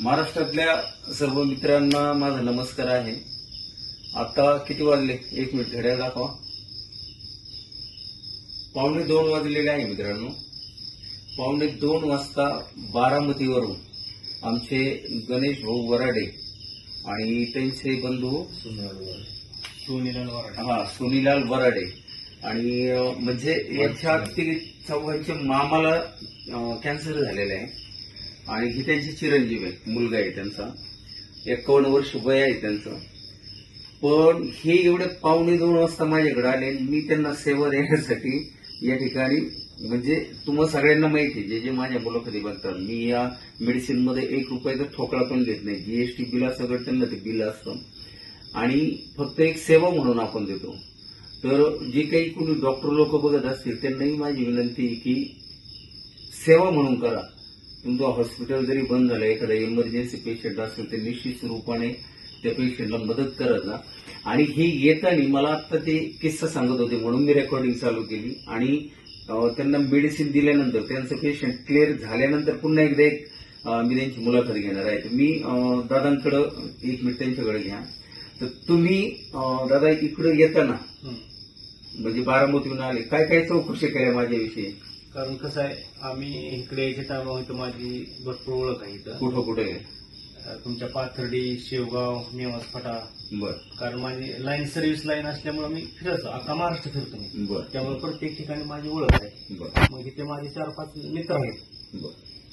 महाराष्ट्रातल्या सर्व मित्रांना माझा नमस्कार आहे. आता किती वाजले? एक मिनिट घड्याळ दाखवा. पावणे दोन वाजलेले आहे मित्रांनो. पावणे दोन वाजता बारामतीवरून आमचे गणेश भाऊ वराडे आणि त्यांचे बंधू सुनील वराडे. हा सुनीलाल वराडे. आणि म्हणजे यांच्या ते चौघांच्या मामाला कॅन्सर झालेला आहे. आणि ही त्यांची चिरंजीव आहे मुलगा आहे त्यांचा. एकावन्न वर्ष वय आहे त्यांचं. पण हे एवढे पावणे दोन वाजता माझ्याकडे आले मी त्यांना सेवा देण्यासाठी या ठिकाणी म्हणजे तुम्हाला सगळ्यांना माहिती आहे जे जे माझ्या मुलाखती बघतात मी या मेडिसिनमध्ये एक रुपयाचा ठोकळा पण देत नाही. जीएसटी बिल सगळं त्यांना ते बिल असतं. आणि फक्त एक सेवा म्हणून आपण देतो. तर जे काही कोणी डॉक्टर लोक बघत असतील त्यांनाही माझी विनंती आहे की सेवा म्हणून करा. तुमचं हॉस्पिटल जरी बंद झालं एखादा इमर्जन्सी पेशंट असेल तर निश्चित रूपाने त्या पेशंटला मदत करत जा. आणि हे येताना मला आता ते किस्सा सांगत होते म्हणून मी रेकॉर्डिंग चालू केली. आणि त्यांना मेडिसिन दिल्यानंतर त्यांचं पेशंट क्लिअर झाल्यानंतर पुन्हा एकदा एक मी त्यांची मुलाखत घेणार आहे. मी दादांकडं एक मिनिट त्यांच्याकडे घ्या. तर तुम्ही दादा इकडे येताना म्हणजे बारामतीहून आले काय काय चौकशी केल्या माझ्याविषयी? कारण कसं आहे आम्ही इकडे यायच्या टायमा इथं माझी भरपूर ओळख आहे इथं. कुठं कुठे? अं, तुमच्या पाथर्डी शेवगाव नेवास फाटा बर. कारण माझी लाईन सर्व्हिस लाईन असल्यामुळे मी फिरतो अख्खा महाराष्ट्र फिरतो मी. बर. त्यामुळे प्रत्येक ठिकाणी माझी ओळख आहे. बर. मग इथे माझे चार पाच मित्र आहेत. बर.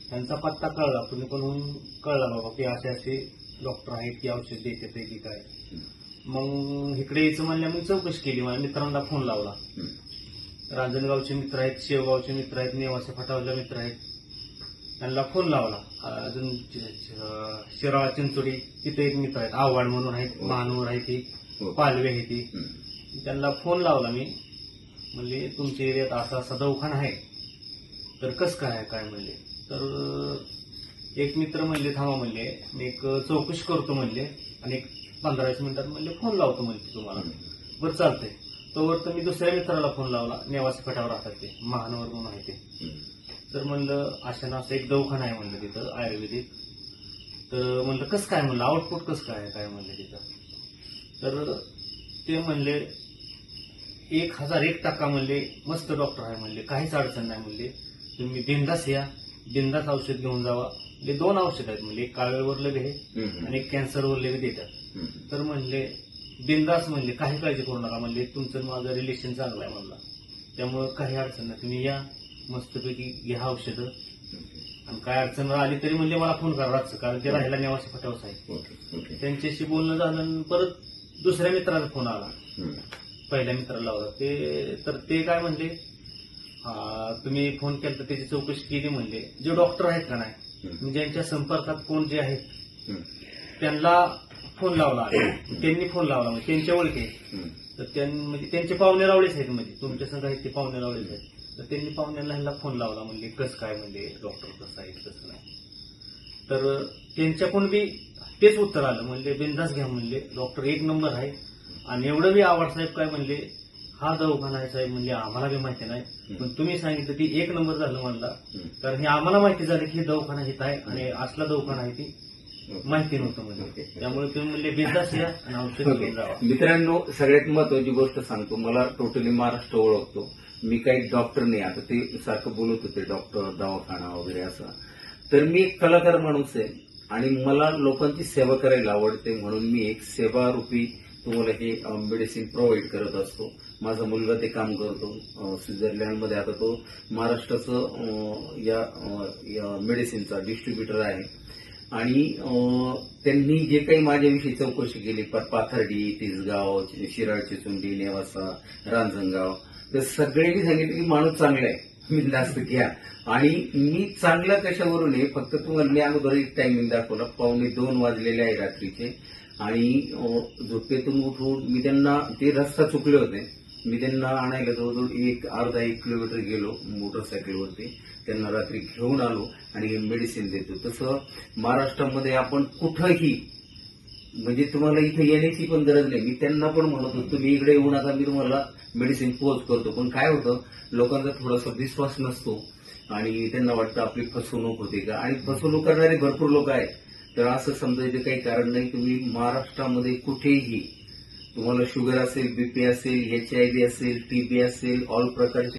त्यांचा पत्ता कळला तुम्ही पण कळला बाबा की असे असे डॉक्टर आहेत की औषध देतात की काय. मग इकडे यायचं म्हणल्या मी चौकशी केली माझ्या मित्रांना फोन लावला. हं. रांजणगावचे मित्र आहेत शेवगावचे मित्र आहेत नेवासे फटावले मित्र आहेत. त्यांना फोन लावला. अजून शिराळा चिंचोडी तिथे एक मित्र आहेत. आव्हाड म्हणून आहेत हो. महानूर आहे ती. हो. पालवे आहे ती. त्यांना फोन लावला मी. म्हणले तुमच्या एरियात असा असा दवाखाना आहे. तर कस काय आहे? काय म्हणले. तर एक मित्र म्हणले थांबा म्हणले. मी एक चौकशी करतो म्हणले. आणि एक पंधरा वीस मिनिटात म्हणले फोन लावतो म्हणले तुम्हाला. बरं चालतंय. तोवर तर मी दुसऱ्या मित्राला फोन लावला. नेवासी फाट्यावर राहतात ते. महानवर म्हणून आहे ते. तर म्हणलं अशा ना असं एक दवाखाना आहे म्हणलं तिथं आयुर्वेदिक. तर म्हणलं कसं काय? म्हणलं आउटपुट कसं काय काय म्हणलं तिथं. तर ते म्हणले एक हजार एक टक्का म्हणले मस्त डॉक्टर आहे म्हणले काहीच अडचण नाही म्हणले. तुम्ही बिंदास या बिंदास औषध घेऊन जावा. म्हणजे दोन औषध आहेत म्हणजे एक आहे हं. आणि एक कॅन्सरवरले बी देतात. तर म्हणले बिंदास म्हणले काही काळजी करू नका म्हणले तुमचं माझं रिलेशन चांगलं आहे म्हणला. त्यामुळं काही अडचण नाही तुम्ही या मस्तपैकी घ्या औषधं. आणि काय अडचण आली तरी म्हणजे मला फोन करा रातचं कारण ते राहायला नेवासी फटावस आहे ओके ओके. त्यांच्याशी बोलणं झालं आणि परत दुसऱ्या मित्राचा फोन आला. पहिल्या मित्राला लावला. ते तर ते काय म्हणले तुम्ही फोन केला तर त्याची चौकशी केली म्हणले. जे डॉक्टर आहेत का नाही ज्यांच्या संपर्कात कोण जे आहेत. त्यांना फोन लावला. त्यांनी फोन लावला. म्हणजे त्यांच्या ओळखी. तर म्हणजे त्यांचे पाहुणे लावलेच आहेत म्हणजे. तुमच्या संघ आहेत ते पाहुणे लावलेच आहेत. तर त्यांनी पाहुण्याला ह्याला फोन लावला म्हणजे कसं काय म्हणजे डॉक्टर कसं आहे कसं नाही? तर त्यांच्याकडून बी तेच उत्तर आलं. म्हणजे बिंदास घ्या म्हणले. डॉक्टर एक नंबर आहे. आणि एवढं बी आवड साहेब काय म्हणले हा दवाखाना आहे साहेब म्हणजे आम्हाला बी माहिती नाही. पण तुम्ही सांगितलं ती एक नंबर झालं म्हणला. कारण हे आम्हाला माहिती झालं की हे दवाखाना हित आहे आणि असला दवाखाना आहे ती माहिती नव्हतं म्हणजे त्यामुळे तुम्ही म्हणले बिंदास या आणि औषध. घेऊन जावा मित्रांनो सगळ्यात महत्वाची गोष्ट सांगतो. मला टोटली महाराष्ट्र ओळखतो. मी काही डॉक्टर नाही. आता ते सारखं बोलत होते डॉक्टर दवाखाना वगैरे असं. तर मी एक कलाकार माणूस आहे आणि मला लोकांची सेवा करायला आवडते म्हणून मी एक सेवा रूपी तुम्हाला हे मेडिसिन प्रोव्हाइड करत असतो. माझा मुलगा ते काम करतो स्वित्झर्लंडमध्ये. आता तो महाराष्ट्राचं या या मेडिसिनचा डिस्ट्रीब्युटर आहे. आणि त्यांनी जे काही माझ्याविषयी चौकशी केली पाथर्डी तिसगाव शिराळ चिचुंडी नेवासा रांजणगाव तर सगळ्यांनी सांगितलं की माणूस चांगला आहे. मी घ्या. आणि मी चांगला कशावरून आहे? फक्त तुम्हाला मी अगोदर एक टायमिंग दाखवला. पावणे दोन वाजलेले आहे रात्रीचे. आणि झोपेतून उठून मी त्यांना ते रस्ता चुकले होते. मी त्यांना आणायला जवळजवळ एक अर्धा एक किलोमीटर गेलो मोटरसायकलवरती. त्यांना रात्री घेऊन आलो आणि हे मेडिसिन देतो तसं महाराष्ट्रामध्ये आपण कुठंही म्हणजे तुम्हाला इथे येण्याची पण गरज नाही. मी त्यांना पण म्हणत होतो तुम्ही इकडे येऊ नका मी तुम्हाला मेडिसिन पोच करतो. पण काय होतं लोकांचा थोडासा विश्वास नसतो आणि त्यांना वाटतं आपली फसवणूक होते का? आणि फसवणूक करणारे भरपूर लोक आहेत. तर असं समजायचं काही कारण नाही तुम्ही महाराष्ट्रामध्ये कुठेही तुम्हाला शुगर असेल बीपी असेल एच आय व्ही असेल टीबी असेल ऑल प्रकारचे